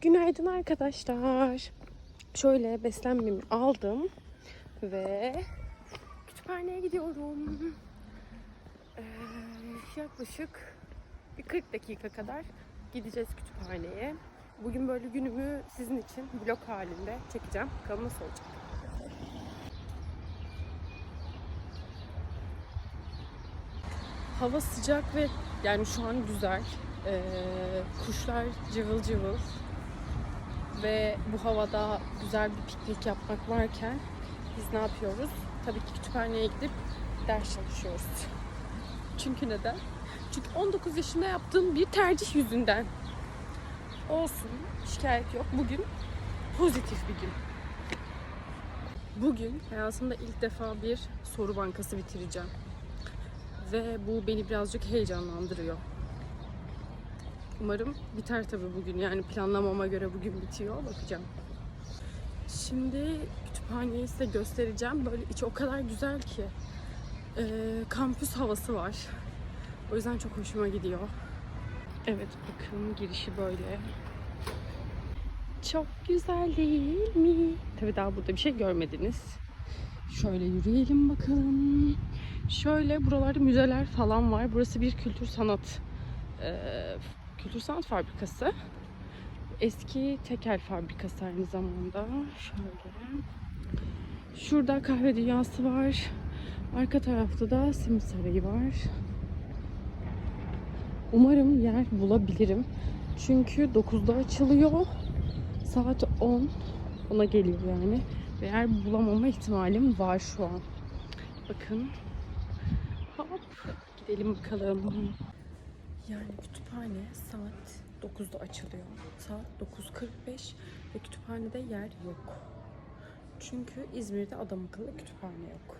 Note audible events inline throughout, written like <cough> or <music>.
Günaydın arkadaşlar. Şöyle beslenmemi aldım ve kütüphaneye gidiyorum. Ee, yaklaşık bir 40 dakika kadar gideceğiz kütüphaneye. Bugün böyle günümü sizin için vlog halinde çekeceğim. Bakalım nasıl olacak. Hava sıcak ve yani şu an güzel. Ee, kuşlar cıvıl cıvıl. Ve bu havada güzel bir piknik yapmak varken biz ne yapıyoruz? Tabii ki kütüphaneye gidip ders çalışıyoruz. Çünkü neden? Çünkü 19 yaşında yaptığım bir tercih yüzünden. Olsun, şikayet yok. Bugün pozitif bir gün. Bugün hayatımda ilk defa bir soru bankası bitireceğim. Ve bu beni birazcık heyecanlandırıyor. Umarım biter tabii bugün. Yani planlamama göre bugün bitiyor. Bakacağım. Şimdi kütüphaneyi size göstereceğim. Böyle içi o kadar güzel ki. Ee, kampüs havası var. O yüzden çok hoşuma gidiyor. Evet bakın girişi böyle. Çok güzel değil mi? Tabii daha burada bir şey görmediniz. Şöyle yürüyelim bakalım. Şöyle buralarda müzeler falan var. Burası bir kültür sanat e, kültür sanat fabrikası. Eski tekel fabrikası aynı zamanda. Şöyle. Şurada kahve dünyası var. Arka tarafta da simit sarayı var. Umarım yer bulabilirim. Çünkü 9'da açılıyor. Saat 10. Ona geliyor yani. Ve yer bulamama ihtimalim var şu an. Bakın. Hop. Gidelim bakalım. Yani kütüphane saat 9'da açılıyor. Saat 9.45 ve kütüphanede yer yok. Çünkü İzmir'de adam akıllı kütüphane yok.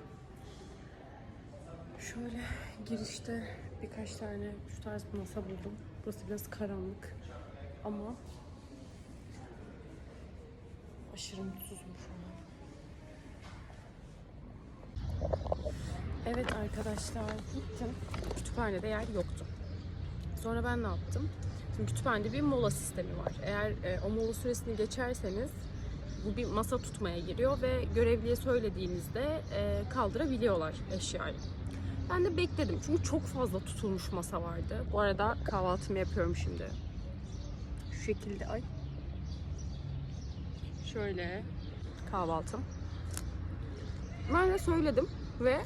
Şöyle girişte birkaç tane şu tarz bir masa buldum. Burası biraz karanlık ama aşırı mutsuzum şu an. Evet arkadaşlar gittim. Kütüphanede yer yoktu. Sonra ben ne yaptım? Şimdi kütüphanede bir mola sistemi var. Eğer e, o mola süresini geçerseniz bu bir masa tutmaya giriyor ve görevliye söylediğinizde e, kaldırabiliyorlar eşyayı. Ben de bekledim çünkü çok fazla tutulmuş masa vardı. Bu arada kahvaltımı yapıyorum şimdi. Şu şekilde ay. Şöyle kahvaltım. Ben de söyledim ve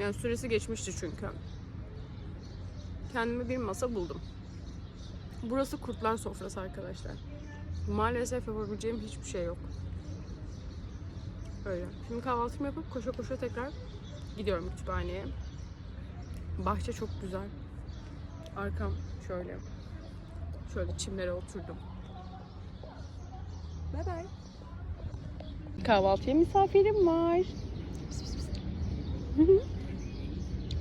yani süresi geçmişti çünkü. Kendime bir masa buldum. Burası kurtlar sofrası arkadaşlar. Maalesef yapabileceğim hiçbir şey yok. Öyle. Şimdi kahvaltımı yapıp koşa koşa tekrar gidiyorum kütüphaneye. Bahçe çok güzel. Arkam şöyle. Şöyle çimlere oturdum. Bye bye. Kahvaltıya misafirim var. <laughs>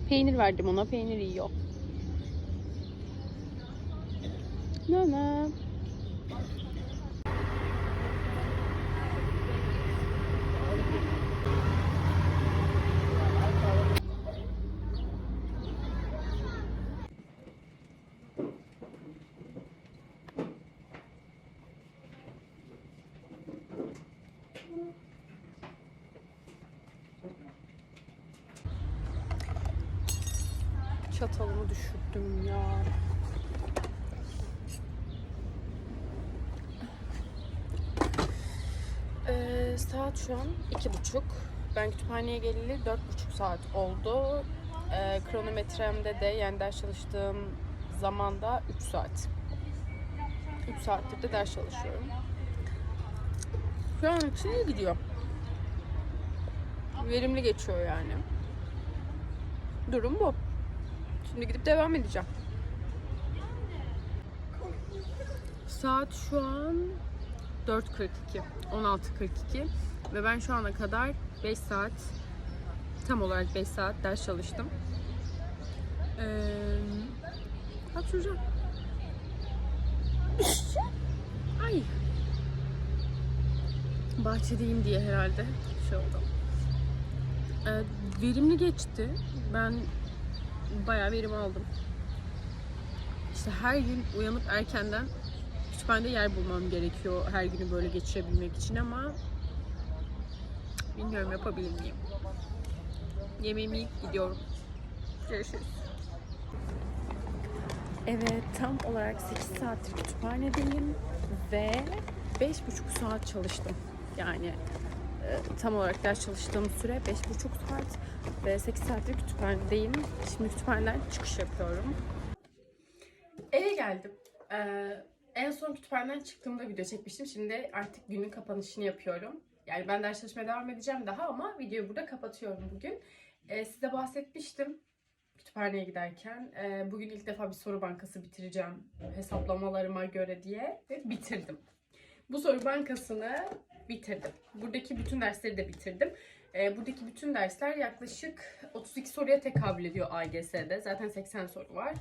Peynir verdim ona. Peynir yiyor. Nana. Çatalımı düşürdüm ya. Ee, saat şu an iki buçuk. Ben kütüphaneye geleli dört buçuk saat oldu. Ee, kronometremde de yani ders çalıştığım zamanda 3 saat. 3 saattir de ders çalışıyorum. Şu an için iyi gidiyor. Verimli geçiyor yani. Durum bu. Şimdi gidip devam edeceğim. Saat şu an 4.42. 16.42. Ve ben şu ana kadar 5 saat tam olarak 5 saat ders çalıştım. Ee, hapşuracağım. <laughs> Ay. Bahçedeyim diye herhalde şey oldu. Ee, verimli geçti. Ben bayağı verim aldım. İşte her gün uyanıp erkenden kütüphanede yer bulmam gerekiyor her günü böyle geçirebilmek için ama bilmiyorum yapabilir miyim. Yemeğimi yiyip gidiyorum. Görüşürüz. Evet, tam olarak 8 saattir kütüphanedeyim ve 5,5 saat çalıştım. Yani e, tam olarak ders çalıştığım süre 5,5 saat ve 8 saattir kütüphanedeyim. Şimdi kütüphaneden çıkış yapıyorum. Eve geldim. Ee, en son kütüphaneden çıktığımda video çekmiştim. Şimdi artık günün kapanışını yapıyorum. Yani ben ders çalışmaya devam edeceğim daha ama videoyu burada kapatıyorum bugün. Ee, size bahsetmiştim kütüphaneye giderken. Ee, bugün ilk defa bir soru bankası bitireceğim hesaplamalarıma göre diye ve bitirdim. Bu soru bankasını bitirdim. Buradaki bütün dersleri de bitirdim. Ee, buradaki bütün dersler yaklaşık 32 soruya tekabül ediyor AGS'de. Zaten 80 soru var.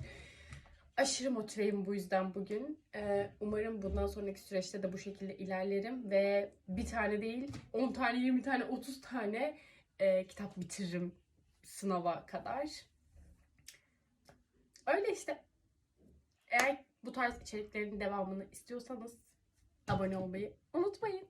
Aşırı motiveyim bu yüzden bugün. Ee, umarım bundan sonraki süreçte de bu şekilde ilerlerim ve bir tane değil 10 tane, 20 tane, 30 tane e, kitap bitiririm sınava kadar. Öyle işte. Eğer bu tarz içeriklerin devamını istiyorsanız abone olmayı unutmayın.